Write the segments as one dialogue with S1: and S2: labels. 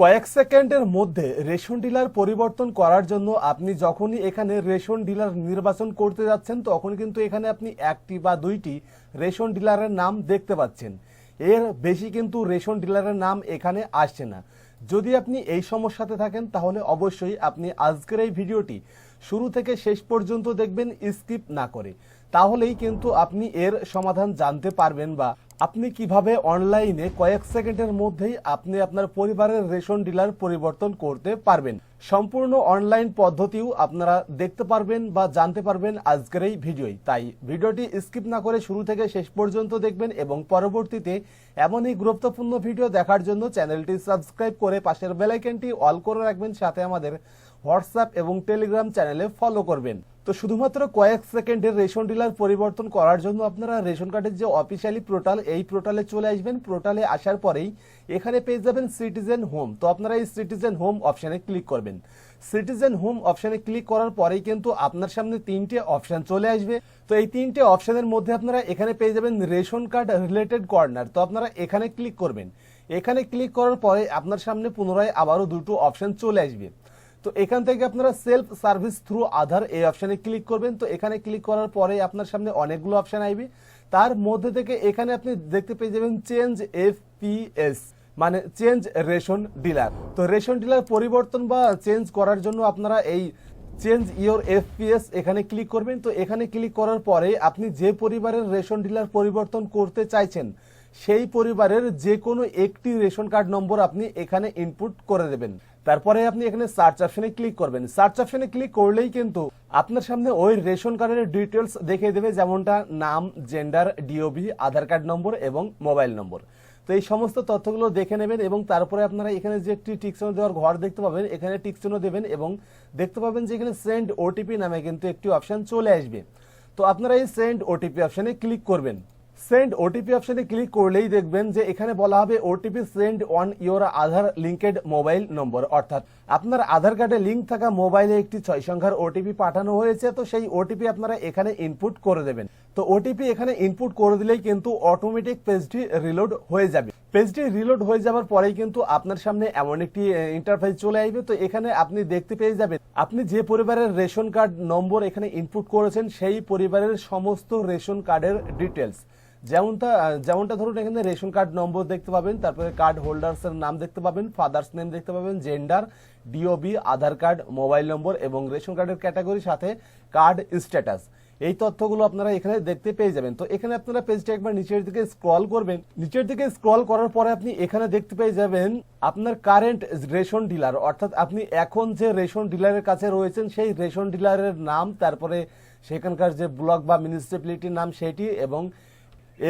S1: কয়েক সেকেন্ডের মধ্যে রেশন ডিলার পরিবর্তন করার জন্য আপনি যখনই এখানে রেশন ডিলার নির্বাচন করতে যাচ্ছেন, তখন কিন্তু এখানে আপনি একটি বা দুইটি রেশন ডিলারের নাম দেখতে পাচ্ছেন। এর বেশি কিন্তু রেশন ডিলারের নাম এখানে আসছে না। যদি আপনি এই সমস্যাতে থাকেন, তাহলে অবশ্যই আপনি আজকের এই ভিডিওটি শুরু থেকে শেষ পর্যন্ত দেখবেন, স্কিপ না করে। তাহলেই কিন্তু আপনি এর সমাধান জানতে পারবেন বা আপনি কীভাবে অনলাইনে কয়েক সেকেন্ডের মধ্যেই আপনি আপনার পরিবারের রেশন ডিলার পরিবর্তন করতে পারবেন। সম্পূর্ণ অনলাইন পদ্ধতিও আপনারা দেখতে পারবেন বা জানতে পারবেন আজকের এই ভিডিওই তাই ভিডিওটি স্কিপ না করে শুরু থেকে শেষ পর্যন্ত দেখবেন এবং পরবর্তীতে এমনই গুরুত্বপূর্ণ ভিডিও দেখার জন্য চ্যানেলটি সাবস্ক্রাইব করে পাশের বেলাইকনটি অল করে রাখবেন, সাথে আমাদের হোয়াটসঅ্যাপ এবং টেলিগ্রাম চ্যানেলে ফলো করবেন। তো শুধুমাত্র কয়েক সেকেন্ডের রেশন ডিলার পরিবর্তন করার জন্য আপনারা রেশন কার্ডের যে অফিসিয়ালি পোর্টাল এই পোর্টালে চলে আসবেন। পোর্টালে আসার পরেই এখানে পেয়ে যাবেন সিটিজেন হোম তো আপনারা এই সিটিজেন হোম অপশানে ক্লিক করবেন। সিটিজেন হোম অপশানে ক্লিক করার পরেই কিন্তু আপনার সামনে তিনটে অপশান চলে আসবে। তো এই তিনটে অপশানের মধ্যে আপনারা এখানে পেয়ে যাবেন রেশন কার্ড রিলেটেড কর্নার তো আপনারা এখানে ক্লিক করবেন। এখানে ক্লিক করার পরে আপনার সামনে পুনরায় আবারও দুটো অপশান চলে আসবে। তো এখান থেকে আপনারা সেলফ সার্ভিস থ্রু আধার এই অপশানে ক্লিক করবেন। তো এখানে ক্লিক করার পরে আপনার সামনে অনেকগুলো অপশান আসবে। তার মধ্যে থেকে এখানে আপনি দেখতে পেয়ে যাবেন চেঞ্জ এফ পি এস মানে চেঞ্জ রেশন ডিলার তো রেশন ডিলার পরিবর্তন বা চেঞ্জ করার জন্য আপনারা এই চেঞ্জ ইওর এফপিএস এখানে ক্লিক করবেন। তো এখানে ক্লিক করার পরে আপনি যে পরিবারের রেশন ডিলার পরিবর্তন করতে চাইছেন, সেই পরিবারের যে কোনো একটি রেশন কার্ড নম্বর আপনি এখানে ইনপুট করে দেবেন। তারপরে আপনি এখানে সার্চ অপশনে ক্লিক করবেন। সার্চ অপশনে ক্লিক করলেই কিন্তু আপনার সামনে ওই রেশন কার্ডের ডিটেলস দেখিয়ে দেবে, যেমনটা নাম gender DOB Aadhaar card number এবং মোবাইল নম্বর। তো এই সমস্ত তথ্যগুলো দেখে নেবেন এবং তারপরে আপনারা এখানে যে একটি টিকচিহ্ন দেওয়ার ঘর দেখতে পাবেন, এখানে টিকচিহ্ন দেবেন এবং দেখতে পাবেন যে এখানে সেন্ড ওটিপি নামে কিন্তু একটি অপশান চলে আসবে। তো আপনারা এই সেন্ড ওটিপি অপশানে ক্লিক করবেন। সেন্ড ওটিপি অপশনে ক্লিক করলেই দেখবেন যে এখানে বলা হবে OTP send on your Aadhaar linked mobile number অর্থাৎ আপনার আধার কার্ডে লিঙ্ক থাকা মোবাইলে একটি ছয় সংখ্যার ওটিপি পাঠানো হয়েছে, তো সেই ওটিপি আপনারা এখানে ইনপুট করে দেবেন। তো ওটিপি এখানে ইনপুট করে দিলেই কিন্তু অটোমেটিক পেজটি রিলোড হয়ে যাবে। পেজটি রিলোড হয়ে যাওয়ার পরেই কিন্তু আপনার সামনে এমন একটি ইন্টারফেস চলে আসবে। তো এখানে আপনি দেখতে পেয়ে যাবেন, আপনি যে পরিবারের রেশন কার্ড নম্বর এখানে ইনপুট করেছেন, সেই পরিবারের সমস্ত রেশন কার্ডের ডিটেলস যেমনটা যেমনটা ধরুন, এখানে রেশন কার্ড নম্বর দেখতে পাবেন, তারপরে কার্ড হোল্ডার্স এর নাম দেখতে পাবেন, ফাদার্স নেম দেখতে পাবেন, gender DOB Aadhaar card, mobile number এবং রেশন কার্ডের ক্যাটাগরির সাথে কার্ড স্ট্যাটাস। এই তথ্যগুলো আপনারা এখানে দেখতে পেয়ে যাবেন। তো এখানে আপনারা পেজটা একবার নিচের দিকে স্ক্রল করবেন। নিচের দিকে স্ক্রল করার পরে আপনি এখানে দেখতে পেয়ে যাবেন আপনার কারেন্ট রেশন ডিলার। অর্থাৎ আপনি এখন যে রেশন ডিলারের কাছে রয়েছেন, সেই রেশন ডিলারের নাম, তারপরে সেখানকার যে ব্লক বা মিউনিসিপ্যালিটির নাম, সেটি এবং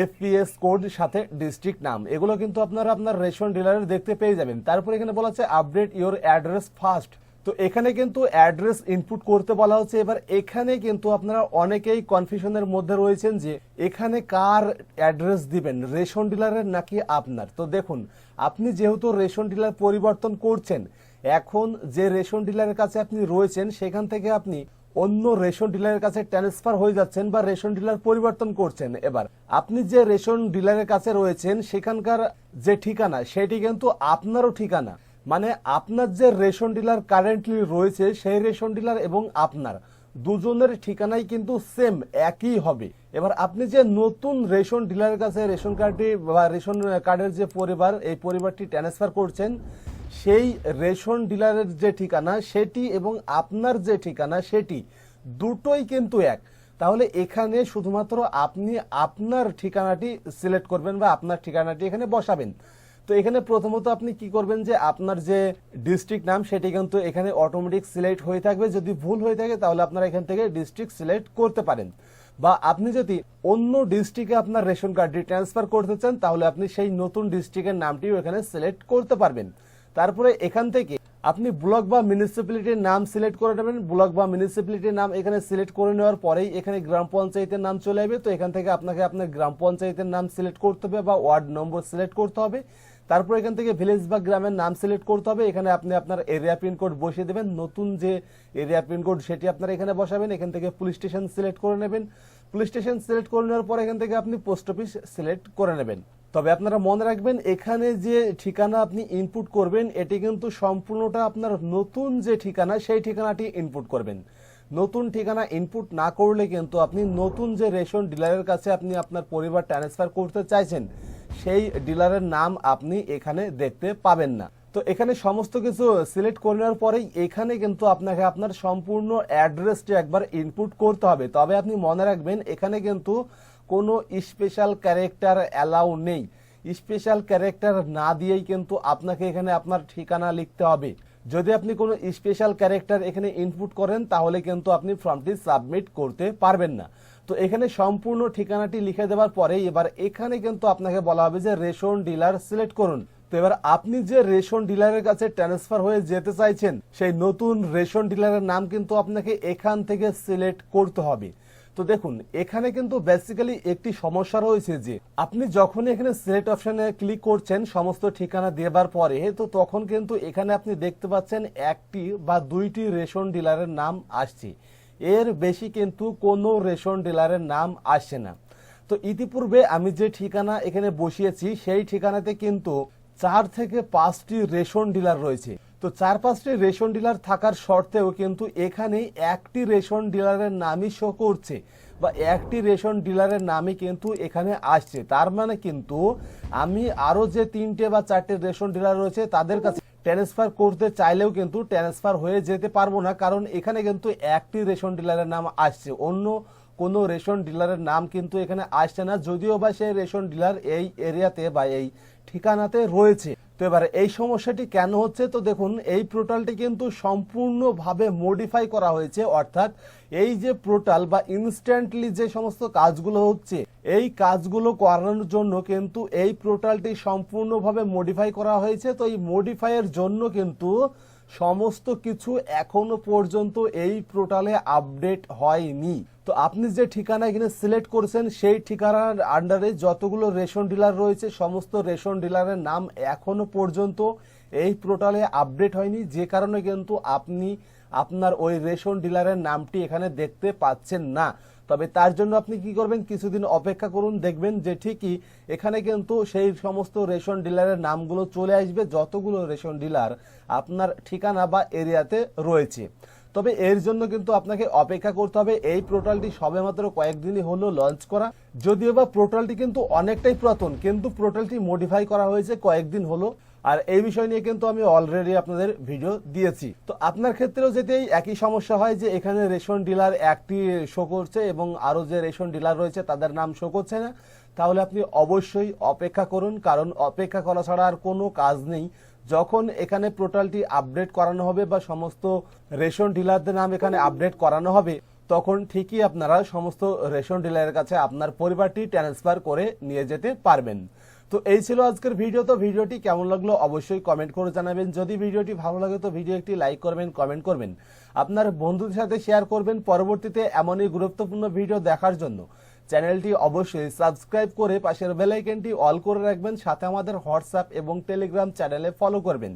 S1: এফপিএস কোড সাথে ডিস্ট্রিক্ট নাম। এগুলো কিন্তু আপনারা আপনার রেশন ডিলারের দেখতে পেয়ে যাবেন। তারপরে এখানে বলা হচ্ছে আপডেট ইওর অ্যাড্রেস ফার্স্ট তো এখানে কিন্তু অ্যাড্রেস ইনপুট করতে বলা হচ্ছে। এবার এখানে কিন্তু আপনারা অনেকেই কনফিউশনের মধ্যে রয়েছেন যে এখানে কার অ্যাড্রেস দিবেন, রেশন ডিলারের নাকি আপনার? তো দেখুন, আপনি যেহেতু রেশন ডিলার পরিবর্তন করছেন, এখন যে রেশন ডিলারের কাছে আপনি রয়েছেন, সেখান থেকে আপনি অন্য রেশন ডিলারের কাছে ট্রান্সফার হয়ে যাচ্ছেন বা রেশন ডিলার পরিবর্তন করছেন। এবার, আপনি যে রেশন ডিলারের কাছে রয়েছেন, সেখানকার যে ঠিকানা, সেটি কিন্তু আপনারও ঠিকানা। মানে আপনার যে রেশন ডিলার কারেন্টলি রয়েছে, সেই রেশন ডিলার এবং আপনার। দুজনের ঠিকানাই কিন্তু সেম একই হবে। এবার আপনি যে নতুন রেশন ডিলারের কাছে রেশন কার্ডটি বা রেশন কার্ডের যে পরিবার, এই পরিবারটি ট্রান্সফার করছেন, সেই রেশন ডিলারের যে ঠিকানা, সেটি এবং আপনার যে ঠিকানা, সেটি দুটোই কিন্তু এক। তাহলে এখানে শুধুমাত্র আপনি আপনার ঠিকানাটি সিলেক্ট করবেন বা আপনার ঠিকানাটি এখানে বসাবেন। তো এখানে প্রথমত আপনি কি করবেন যে আপনার যে ডিস্ট্রিক্ট নাম, সেটি কিন্তু এখানে অটোমেটিক সিলেক্ট হয়ে থাকবে। যদি ভুল হয়ে থাকে, তাহলে আপনারা এখান থেকে ডিস্ট্রিক্ট সিলেক্ট করতে পারেন। বা আপনি যদি অন্য ডিস্ট্রিক্টে আপনার রেশন কার্ডটি ট্রান্সফার করতে চান, তাহলে আপনি সেই নতুন ডিস্ট্রিক্টের নামটিও এখানে সিলেক্ট করতে পারবেন। তারপরে এখান থেকে আপনি ব্লক বা মিউনিসিপ্যালিটির নাম সিলেক্ট করে নেবেন। ব্লক বা মিউনিসিপ্যালিটির নাম এখানে সিলেক্ট করে নেওয়ার পরেই এখানে গ্রাম পঞ্চায়েতের নাম চলে আসবে। তো এখান থেকে আপনাকে আপনার গ্রাম পঞ্চায়েতের নাম সিলেক্ট করতে হবে বা ওয়ার্ড নম্বর সিলেক্ট করতে হবে। তারপর এখান থেকে ভিলেজ বা গ্রামের নাম সিলেক্ট করতে হবে। এখানে আপনি আপনার এরিয়া পিনকোড বসিয়ে দেবেন। নতুন যে এরিয়া পিনকোড সেটি আপনারা এখানে বসাবেন। এখান থেকে পুলিশ স্টেশন সিলেক্ট করে নেবেন। পুলিশ স্টেশন সিলেক্ট করে নেওয়ার পর এখান থেকে আপনি পোস্ট অফিস সিলেক্ট করে নেবেন। তবে আপনারা মনে রাখবেন, এখানে যে ঠিকানা আপনি ইনপুট করবেন, এটি কিন্তু সম্পূর্ণটা আপনার নতুন যে ঠিকানা, সেই ঠিকানাটি ইনপুট করবেন। নতুন ঠিকানা ইনপুট না করলে কিন্তু আপনি নতুন যে রেশন ডিলারের কাছে আপনি আপনার পরিবার ট্রান্সফার করতে চাইছেন সেই ডিলারের নাম আপনি এখানে দেখতে পাবেন না। তো এখানে সমস্ত কিছু সিলেক্ট করে নেওয়ার পরেই এখানে কিন্তু আপনাকে আপনার সম্পূর্ণ অ্যাড্রেসটি একবার ইনপুট করতে হবে। তবে আপনি মনে রাখবেন, এখানে কিন্তু কোনো স্পেশাল ক্যারেক্টার অ্যালাউ নেই। স্পেশাল ক্যারেক্টার না দিয়েই কিন্তু আপনাকে এখানে আপনার ঠিকানা লিখতে হবে। যদি আপনি কোনো স্পেশাল ক্যারেক্টার এখানে ইনপুট করেন, তাহলে কিন্তু আপনি ফর্মটি সাবমিট করতে পারবেন না। তো এখানে সম্পূর্ণ ঠিকানাটি লিখে দেওয়ার পরে এবার এখানে কিন্তু আপনাকে বলা হবে যে রেশন ডিলার সিলেক্ট করুন। তো এবার আপনি যে রেশন ডিলারের কাছে ট্রান্সফার হয়ে যেতে চাইছেন, সেই নতুন রেশন ডিলারের নাম কিন্তু আপনাকে এখান থেকে সিলেক্ট করতে হবে। তো দেখুন, এখানে কিন্তু বেসিক্যালি একটি সমস্যা রয়েছে যে, আপনি যখনই এখানে সিলেক্ট অপশানে ক্লিক করছেন সমস্ত ঠিকানা দেবার পরে, তো তখন কিন্তু এখানে আপনি দেখতে পাচ্ছেন একটি বা দুইটি রেশন ডিলারের নাম আসছে। এর বেশি কিন্তু কোনো রেশন ডিলারের নাম আসে না। তো ইতিপূর্বে আমি যে ঠিকানা এখানে বসিয়েছি, সেই ঠিকানাতে কিন্তু চার থেকে পাঁচটি রেশন ডিলার রয়েছে। তো চার পাঁচটি রেশন ডিলার থাকার শর্তেও কিন্তু এখানে একটি রেশন ডিলারের নামই শো করছে বা একটি রেশন ডিলারের নামই কিন্তু এখানে আসছে। তার মানে কিন্তু আমি আরও যে তিনটে বা চারটে রেশন ডিলার রয়েছে তাদের কাছে ট্রান্সফার করতে চাইলেও কিন্তু ট্রান্সফার হয়ে যেতে পারব না, কারণ এখানে কিন্তু একটি রেশন ডিলারের নাম আসছে। অন্য কোনো রেশন ডিলারের নাম কিন্তু এখানে আসছে না, যদিও বা সেই রেশন ডিলার এই এরিয়াতে বা এই ঠিকানাতে রয়েছে। তো এবার এই সমস্যাটি কেন হচ্ছে? তো দেখুন, এই পোর্টালটি কিন্তু সম্পূর্ণভাবে মডিফাই করা হয়েছে। অর্থাৎ এই যে পোর্টাল বা ইনস্ট্যান্টলি যে সমস্ত কাজগুলো হচ্ছে, এই কাজগুলো করানোর জন্য কিন্তু এই পোর্টালটি সম্পূর্ণভাবে মডিফাই করা হয়েছে। তো এই মডিফাইয়ের জন্য কিন্তু সমস্ত কিছু এখনও পর্যন্ত এই পোর্টালে আপডেট হয়নি। তো আপনি যে ঠিকানা এখানে সিলেক্ট করেছেন, সেই ঠিকানার আন্ডারে যতগুলো রেশন ডিলার রয়েছে, সমস্ত রেশন ডিলারের নাম এখনও পর্যন্ত এই পোর্টালে আপডেট হয়নি। যে কারণে কিন্তু আপনি আপনার ওই রেশন ডিলারের নামটি এখানে দেখতে পাচ্ছেন না। তবে তার জন্য আপনি কি করবেন? কিছুদিন অপেক্ষা করুন, দেখবেন যে ঠিকই এখানে কিন্তু সেই সমস্ত রেশন ডিলারের নামগুলো চলে আসবে, যতগুলো রেশন ডিলার আপনার ঠিকানা বা এরিয়াতে রয়েছে। তবে এর জন্য কিন্তু আপনাকে অপেক্ষা করতে হবে, এই পোর্টালটি সবেমাত্র কয়েকদিনই হলো লঞ্চ করা। যদিও বা পোর্টালটি কিন্তু অনেকটাই পুরাতন, কিন্তু পোর্টালটি মডিফাই করা হয়েছে কয়েকদিন হলো। আর এই বিষয় নিয়ে কিন্তু আমি অলরেডি আপনাদের ভিডিও দিয়েছি। তো আপনার ক্ষেত্রেও এই একই সমস্যা হয় যে এখানে রেশন ডিলার একটি শো করছে এবং আরও যে রেশন ডিলার রয়েছে তাদের নাম শো করছে না, তাহলে আপনি অবশ্যই অপেক্ষা করুন, কারণ অপেক্ষা করা ছাড়া আর কোনো কাজ নেই। যখন এখানে পোর্টালটি আপডেট করানো হবে বা সমস্ত রেশন ডিলারদের নাম এখানে আপডেট করানো হবে, তখন ঠিকই আপনারা সমস্ত রেশন ডিলারের কাছে আপনার পরিবারটি ট্রান্সফার করে নিয়ে যেতে পারবেন। তো এই ছিল আজকের ভিডিও তো ভিডিওটি কেমন লাগল অবশ্যই কমেন্ট করে জানাবেন। যদি ভিডিওটি ভালো লাগে, তো ভিডিও একটি লাইক করবেন কমেন্ট করবেন। আপনার বন্ধুদের সাথে শেয়ার করবেন পরবর্তীতে এমনই গুরুত্বপূর্ণ ভিডিও দেখার জন্য। চ্যানেলটি অবশ্যই সাবস্ক্রাইব করে পাশের বেল আইকনটি অল করে রাখবেন, সাথে আমাদের হোয়াটসঅ্যাপ এবং টেলিগ্রাম চ্যানেলে ফলো করবেন।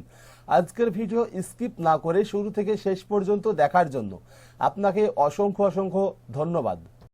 S1: আজকের ভিডিও স্কিপ না করে শুরু থেকে শেষ পর্যন্ত দেখার জন্য আপনাকে অসংখ্য অসংখ্য ধন্যবাদ।